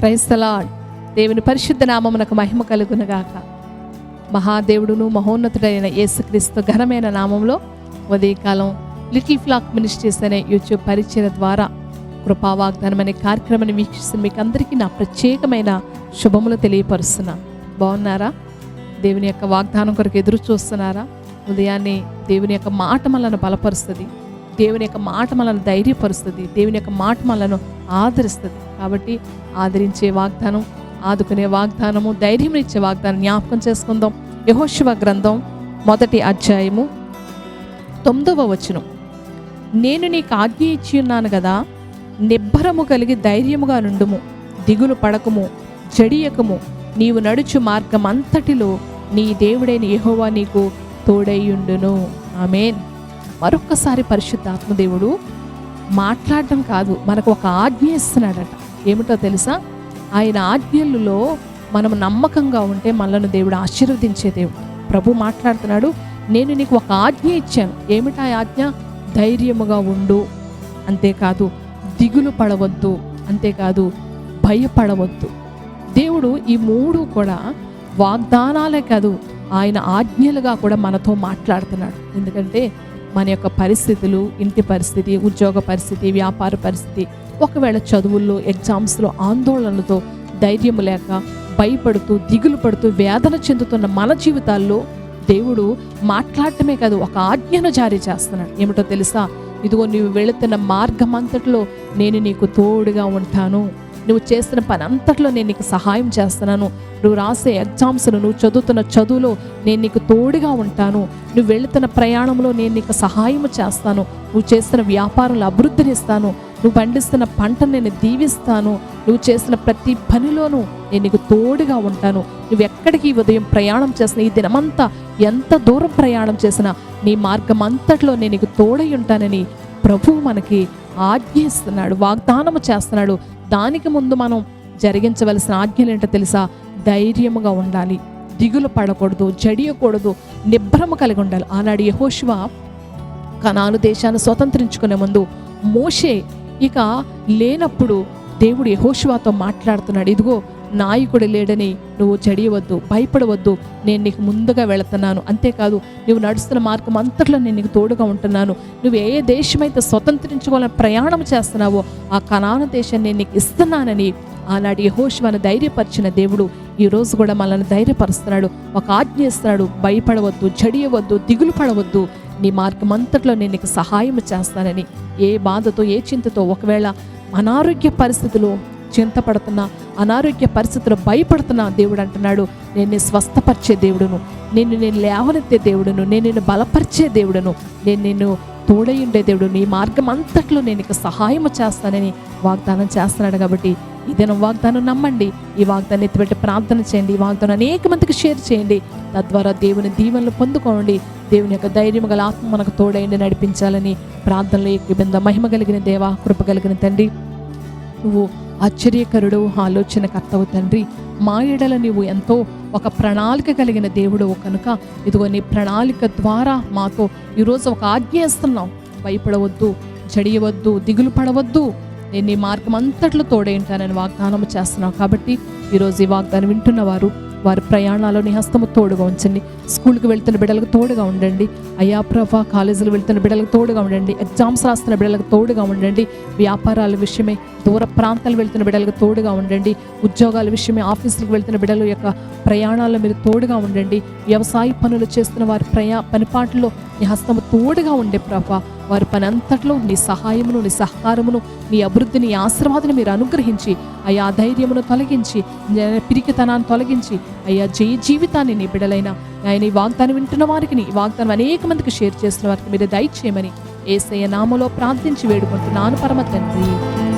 క్రైస్తలాడ్ దేవుని పరిశుద్ధ నామమునకు మహిమ కలుగునుగాక. మహాదేవుడును మహోన్నతుడైన యేసుక్రీస్తు ఘనమైన నామంలో ఉదయకాలం లిటిల్ ఫ్లాక్ మినిస్ట్రీస్ అనే యూట్యూబ్ పరిచయ ద్వారా కృపావాగ్దానం అనే కార్యక్రమాన్ని వీక్షిస్తున్న మీకు అందరికీ నా ప్రత్యేకమైన శుభములు తెలియపరుస్తున్నా. బాగున్నారా? దేవుని యొక్క వాగ్దానం కొరకు ఎదురు చూస్తున్నారా? ఉదయాన్నే దేవుని యొక్క మాట మనల్ని బలపరుస్తుంది. దేవుని యొక్క మాట మనల్ని ధైర్యపరుస్తుంది. దేవుని యొక్క మాట మనలను ఆదరిస్తుంది. కాబట్టి ఆదరించే వాగ్దానం ఆదుకునే వాగ్దానము ధైర్యం ఇచ్చే వాగ్దానం జ్ఞాపకం చేసుకుందాం. యహోశివ గ్రంథం మొదటి అధ్యాయము తొమ్మిదవ వచనం. నేను నీకు ఆజ్ఞ ఇచ్చి ఉన్నాను కదా నిబ్బరము కలిగి ధైర్యముగా నుండుము దిగులు పడకము జడియకము. నీవు నడుచు మార్గం అంతటిలో నీ దేవుడైన యహోవా నీకు తోడైయుండును ఆమెన్. మరొక్కసారి పరిశుద్ధాత్మదేవుడు మాట్లాడడం కాదు మనకు ఒక ఆజ్ఞ ఇస్తున్నాడట. ఏమిటో తెలుసా? ఆయన ఆజ్ఞలలో మనం నమ్మకంగా ఉంటే మనలను దేవుడు ఆశీర్వదించే దేవుడు. ప్రభు మాట్లాడుతున్నాడు నేను నీకు ఒక ఆజ్ఞ ఇచ్చాను. ఏమిటా ఆజ్ఞ? ధైర్యముగా ఉండు అంతేకాదు దిగులు పడవద్దు అంతేకాదు భయపడవద్దు. దేవుడు ఈ మూడు కూడా వాగ్దానాలే కాదు ఆయన ఆజ్ఞలుగా కూడా మనతో మాట్లాడుతున్నాడు. ఎందుకంటే మన యొక్క పరిస్థితులు ఇంటి పరిస్థితి ఉద్యోగ పరిస్థితి వ్యాపార పరిస్థితి ఒకవేళ చదువుల్లో ఎగ్జామ్స్లో ఆందోళనలతో ధైర్యం లేక భయపడుతూ దిగులు పడుతూ వేదన చెందుతున్న మన జీవితాల్లో దేవుడు మాట్లాడటమే కాదు ఒక ఆజ్ఞను జారీ చేస్తున్నాడు. ఏమిటో తెలుసా? ఇదిగో నువ్వు వెళుతున్న మార్గం అంతట్లో నేను నీకు తోడుగా ఉంటాను. నువ్వు చేసిన పని అంతట్లో నేను నీకు సహాయం చేస్తున్నాను. నువ్వు రాసే ఎగ్జామ్స్ను నువ్వు చదువుతున్న చదువులో నేను నీకు తోడుగా ఉంటాను. నువ్వు వెళుతున్న ప్రయాణంలో నేను నీకు సహాయం చేస్తాను. నువ్వు చేస్తున్న వ్యాపారంలో అభివృద్ధినిస్తాను. నువ్వు పండిస్తున్న పంటను నేను దీవిస్తాను. నువ్వు చేసిన ప్రతి పనిలోనూ నేను నీకు తోడుగా ఉంటాను. నువ్వు ఎక్కడికి ఈ ఉదయం ప్రయాణం చేసిన ఈ దినమంతా ఎంత దూరం ప్రయాణం చేసినా నీ మార్గం అంతట్లో నేను నీకు తోడై ఉంటానని ప్రభువు మనకి ఆజ్ఞిస్తున్నాడు వాగ్దానము చేస్తున్నాడు. దానికి ముందు మనం జరిగించవలసిన ఆజ్ఞలు ఏంటో తెలుసా? ధైర్యముగా ఉండాలి. దిగులు పడకూడదు జడియకూడదు నిభ్రము కలిగి ఉండాలి. ఆనాడు యహోశివ కనాను దేశాన్ని స్వతంత్రించుకునే ముందు మోషే ఇక లేనప్పుడు దేవుడు యహోశివాతో మాట్లాడుతున్నాడు. ఇదిగో నాయకుడు లేడని నువ్వు చెడియవద్దు భయపడవద్దు. నేను నీకు ముందుగా వెళుతున్నాను. అంతేకాదు నువ్వు నడుస్తున్న మార్గం అంతట్లో నేను నీకు తోడుగా ఉంటున్నాను. నువ్వు ఏ దేశమైతే స్వతంత్రించుకోవాలని ప్రయాణం చేస్తున్నావో ఆ కణాన దేశాన్ని నేను నీకు ఇస్తున్నానని ఆనాడు యహోశివాను ధైర్యపరిచిన దేవుడు ఈరోజు కూడా మనల్ని ధైర్యపరుస్తున్నాడు. ఒక ఆజ్ఞ ఇస్తున్నాడు భయపడవద్దు జడియవద్దు దిగులు పడవద్దు. నీ మార్గం అంతట్లో నేను నీకు సహాయం చేస్తానని. ఏ బాధతో ఏ చింతతో ఒకవేళ అనారోగ్య పరిస్థితిలో చింతపడుతున్నా అనారోగ్య పరిస్థితులు భయపడుతున్నా దేవుడు అంటున్నాడు. నేను స్వస్థపరిచే దేవుడును నేను నేను లేవనెత్తే దేవుడును నేను నిన్ను బలపరిచే దేవుడును నేను నిన్ను తోడై ఉండే దేవుడు నీ మార్గం అంతట్లో నేను నీకు సహాయం చేస్తానని వాగ్దానం చేస్తున్నాడు కాబట్టి ఈ దినం వాగ్దానం నమ్మండి. ఈ వాగ్దానం ఎత్తిపెట్టి ప్రార్థన చేయండి. ఈ వాగ్దానం అనేక మందికి షేర్ చేయండి. తద్వారా దేవుని దీవెనలు పొందుకోండి. దేవుని యొక్క ధైర్యం గల ఆత్మ మనకు తోడైండి నడిపించాలని ప్రార్థనలో ఎక్కువ మహిమ కలిగిన దేవా కృప కలిగిన తండ్రి నువ్వు ఆశ్చర్యకరుడు ఆలోచనకర్తవు తండ్రి. మా ఎడల నువ్వు ఎంతో ఒక ప్రణాళిక కలిగిన దేవుడు కనుక ఇదిగో నీ ప్రణాళిక ద్వారా మాతో ఈరోజు ఒక ఆజ్ఞ ఇస్తున్నావు భయపడవద్దు జడియవద్దు దిగులు పడవద్దు. నేను నీ మార్గం అంతట్లో తోడేంటానని వాగ్దానం చేస్తున్నావు కాబట్టి ఈరోజు ఈ వాగ్దానం వింటున్నవారు వారు వారి ప్రయాణాల్లో నీ హస్తము తోడుగా ఉంచండి. స్కూల్కి వెళ్తున్న బిడ్డలకు తోడుగా ఉండండి. అయ్యా ప్రభా కాలేజీలు వెళ్తున్న బిడ్డలకు తోడుగా ఉండండి. ఎగ్జామ్స్ రాస్తున్న బిడ్డలకు తోడుగా ఉండండి. వ్యాపారాల విషయమే దూర ప్రాంతాలు వెళ్తున్న బిడ్డలకు తోడుగా ఉండండి. ఉద్యోగాల విషయమే ఆఫీసులకు వెళ్తున్న బిడ్డల యొక్క ప్రయాణాల్లో మీరు తోడుగా ఉండండి. వ్యవసాయ పనులు చేస్తున్న వారి ప్రయా పనిపాట్లో నీ హస్తము తోడుగా ఉండే ప్రభా. వారి పని అంతట్లో నీ సహాయమును నీ సహకారమును నీ అభివృద్ధిని నీ ఆశీర్వాదను మీరు అనుగ్రహించి అయ్యా ధైర్యమును తొలగించి పిరికితనాన్ని తొలగించి అయ్యా జయ జీవితాన్ని నీ బిడలైన ఆయన ఈ వాగ్దానం వింటున్న వారికి నీ వాగ్దానం అనేక మందికి షేర్ చేసిన వారికి మీరు దయచేయమని ఏసయ్య నామలో ప్రార్థించి వేడుకుంటున్నాను. పరమ తండ్రి.